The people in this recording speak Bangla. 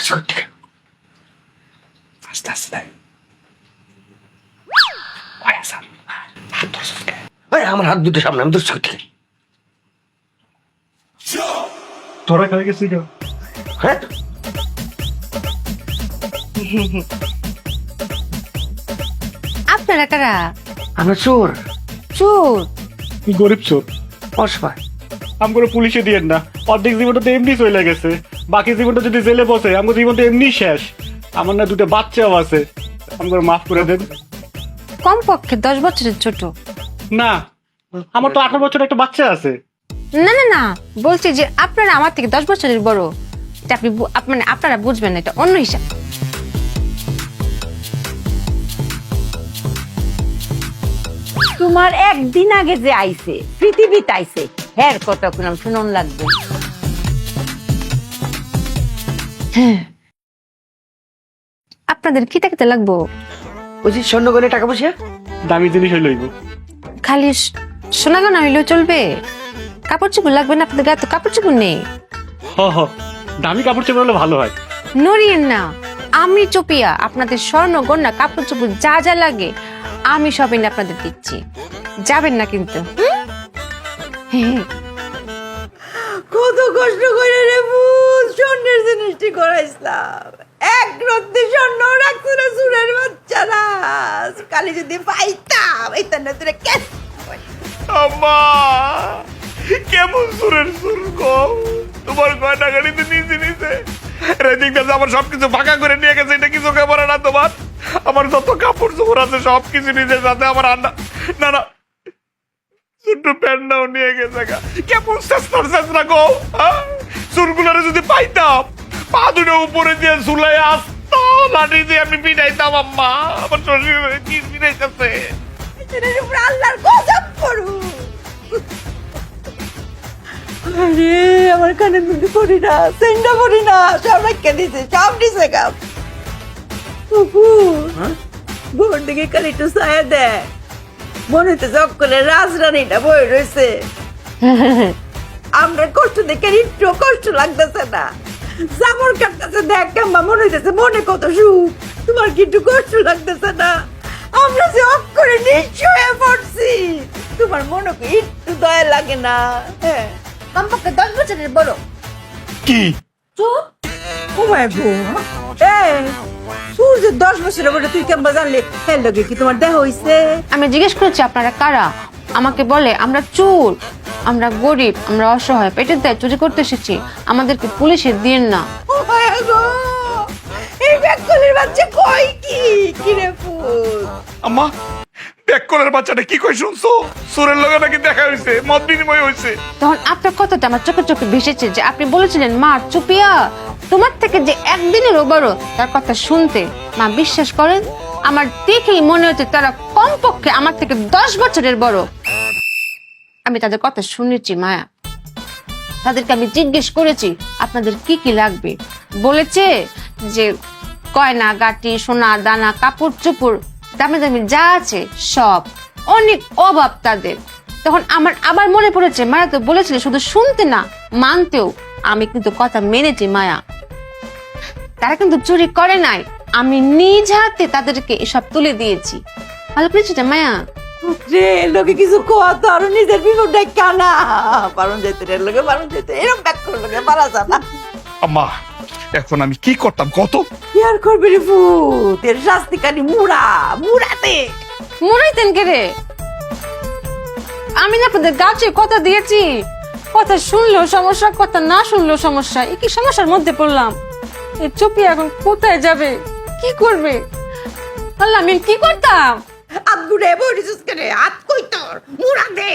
চল ঠিক আছে। আস্তে আস্তে? ওই আমার হাত দুটো সামনে আমি ধরছি ঠিক তোরা খাই গেছি হ্যাঁ আপনারা কারা? আমরা চোর। চোর গরিব চোর? অসহায় আমগুলো পুলিশে দিয়েন না। অর্ধেক জীবনটা তো এমনি চলে গেছে। বাকি জীবনটা যদি জেলে বসে আমার জীবনটা এমনি শেষ। আমার না দুটো বাচ্চাও আছে। আমগুলো মাফ করে দেন। কমপক্ষে দশ বছরের ছোট। না আমার তো আঠারো বছর একটা বাচ্চা আছে। না না না। বলছি যে আপনারা আমার থেকে দশ বছরের বড়। এটা আপনি মানে আপনারা বুঝবেন না এটা অন্য হিসাব। তোমার একদিন আগে যে আইছে পৃথিবীতে আইছে হ্যার কথা কোন শুনন লাগবে। আপনাদের কি দেখতে লাগবো? ওই যে স্বর্ণগণে টাকা পয়সা? দামি জিনিস লইব খালি সোনা গানা হইলেও চলবে। কাপড় চোপড় লাগবে না আপনাদের গায়ে? তো কাপড় চোপড় নেই। হ হ। দামি কাপড় চোপড় হলে ভালো হয়। নড়িয়েন না। আমি চপিয়া আপনাদের স্বর্ণ গন্যা কাপড় চোপড় যা যা লাগে আমি সব এনে আপনাদের দিচ্ছি। যাবেন না কিন্তু হুম? হ্যাঁ। কত কষ্ট করে রে ভূত স্বর্ণের জিনিসটি করাইছিলাম এক রত্তি স্বর্ণ রাখছো না সুরের বাচ্চারা। কালি যদি পাইতাম এই তার তোরে কেস আম্মা কেমন সুরের সুর গো? তোমার গয়না গাড়িতে নিচে নিচে রেজিং দাস আমার সবকিছু ফাঁকা করে নিয়ে গেছে এটা কি চোখে পড়ে না তোমার? আমার যত কাপড় চোপড় আছে সবকিছু নিজের সাথে আমার আন্ডা না না ছোট্ট প্যান্টটাও নিয়ে গেছে গা। কেমন চেষ্টার চেষ্টা গো হ্যাঁ? যদি পাইতাম পা দুটো উপরে দিয়ে ঝুলাই আসতো লাঠি দিয়ে আমি পিটাইতাম আম্মা। আমার শরীরে কি পিটাইতেছে আল্লাহর গজব করু আরে আমার কানের মধ্যে পড়ি না সেন্ডা পড়ি না সব রেখে দিছে সব দিছে কাপ বোর দিকে কালি একটু ছায়া দেয় মনে হইতে চক্কলে রাজরানীটা বই রয়েছে আমরা কষ্ট দেখে একটু কষ্ট লাগতেছে না। জামর কাটতেছে দেখ কেমন মনে হইতেছে মনে কত সুখ। তোমার কি একটু কষ্ট লাগতেছে না? আমরা যে অফ করে নিশ্চয় পড়ছি। তোমার মনে কি একটু দয়া লাগে না? হ্যাঁ। কমপক্ষে দশ বছরের বড়। কি? চুপ। ঘুমায় ঘুম এই সূর্য দশ বছরের বড় তুই কেমন জানলি? হ্যাঁ লগে কি তোমার দেহ হইছে? আমি জিজ্ঞেস করেছি আপনারা কারা? আমাকে বলে আমরা চোর আমরা গরিব আমরা অসহায় পেটের দায় চুরি করতে এসেছি। আমাদেরকে পুলিশে দিন না। ও মায়া গো! এই ব্যাককলের বাচ্চা কই কি? কি রে ফুল আম্মা ব্যাককলের বাচ্চাটা কি কই শুনছো? সুরের লগে নাকি দেখা হইছে মত বিনিময় হইছে। তখন আপনার কথাটা আমার চোখে চোখে ভেসেছে যে আপনি বলেছিলেন মা চুপিয়া। তোমার থেকে যে একদিনেরও বড় তার কথা শুনতে মা বিশ্বাস করেন, আমার দেখেই মনে হচ্ছে তারা কমপক্ষে আমার থেকে দশ বছরের বড়। আমি তাদের কথা শুনেছি, মায়া। তাদেরকে আমি জিজ্ঞেস করেছি, আপনাদের কি কি লাগবে? বলেছে যে গয়না, গাটি, সোনা, দানা, কাপড় চোপড়, দামি দামি যা আছে, সব। অনেক অভাব তাদের। তখন আমার আবার মনে পড়েছে, মায়া তো বলেছিল শুধু শুনতে না, মানতেও। আমি কিন্তু কথা মেনেছি, মায়া। তারা কিন্তু চুরি করে নাই। আমি নিজ হাতে তাদেরকে এসব তুলে দিয়েছি। ভালো করেছি মায়া? রে লোকে কিছু কোয়া তো আরও নিজের বিপদটা কানা পারুন যেতে রে লোকে পারুন যেতে। এরকম ব্যাককল লোকে পারা যায় না আম্মা এখন আমি কি করতাম কত কি আর রে ফুত এর শাস্তি কানি মুড়া মুড়াতে। মরাইতেন কে রে? আমি না আপনাদের গাছে কথা দিয়েছি। কথা শুনলেও সমস্যা কথা না শুনলেও সমস্যা। এই কি সমস্যার মধ্যে পড়লাম? এই চুপি এখন কোথায় যাবে? কি করবে? আল্লাহ, আমি কি করতাম? আব্দুর গুড়ে বড়ি সুস্কে রে আত কই তোর? মুড়া দে।